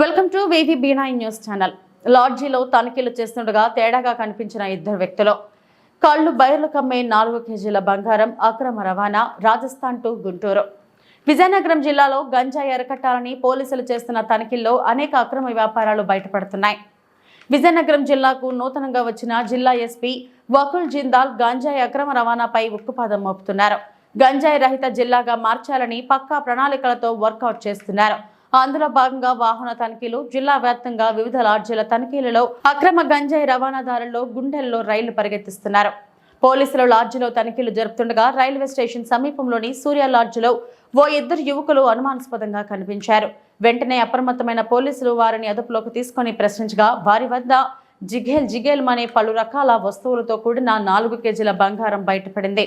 Welcome to వేవి బీనాయి news channel. లాడ్జీలో తనిఖీలు చేస్తుండగా తేడాగా కనిపించిన ఇద్దరు వ్యక్తులు. కళ్ళు బయర్లు కమ్మే నాలుగు కేజీల బంగారం అక్రమ రవాణా రాజస్థాన్ టు గుంటూరు. విజయనగరం జిల్లాలో గంజాయి అరకట్టాలని పోలీసులు చేస్తున్న తనిఖీల్లో అనేక అక్రమ వ్యాపారాలు బయటపడుతున్నాయి. విజయనగరం జిల్లాకు నూతనంగా వచ్చిన జిల్లా ఎస్పీ వకుల్ జిందాల్ గంజాయి అక్రమ రవాణాపై ఉక్కుపాదం మోపుతున్నారు. గంజాయి రహిత జిల్లాగా మార్చాలని పక్కా ప్రణాళికలతో వర్కౌట్ చేస్తున్నారు. అందులో భాగంగా వాహన తనిఖీలు జిల్లా వ్యాప్తంగా వివిధ లాడ్జీల తనిఖీలలో అక్రమ గంజాయి రవాణాదారుల్లో గుండెల్లో రైళ్ళు పరిగెత్తిస్తున్నారు. పోలీసులు లాడ్జిలో తనిఖీలు జరుపుతుండగా రైల్వే స్టేషన్ సమీపంలోని సూర్య లాడ్జిలో ఓ ఇద్దరు యువకులు అనుమానాస్పదంగా కనిపించారు. వెంటనే అప్రమత్తమైన పోలీసులు వారిని అదుపులోకి తీసుకొని ప్రశ్నించగా వారి వద్ద జిఘేల్ జిఘేల్ అనే పలు రకాల వస్తువులతో కూడిన నాలుగు కేజీల బంగారం బయటపడింది.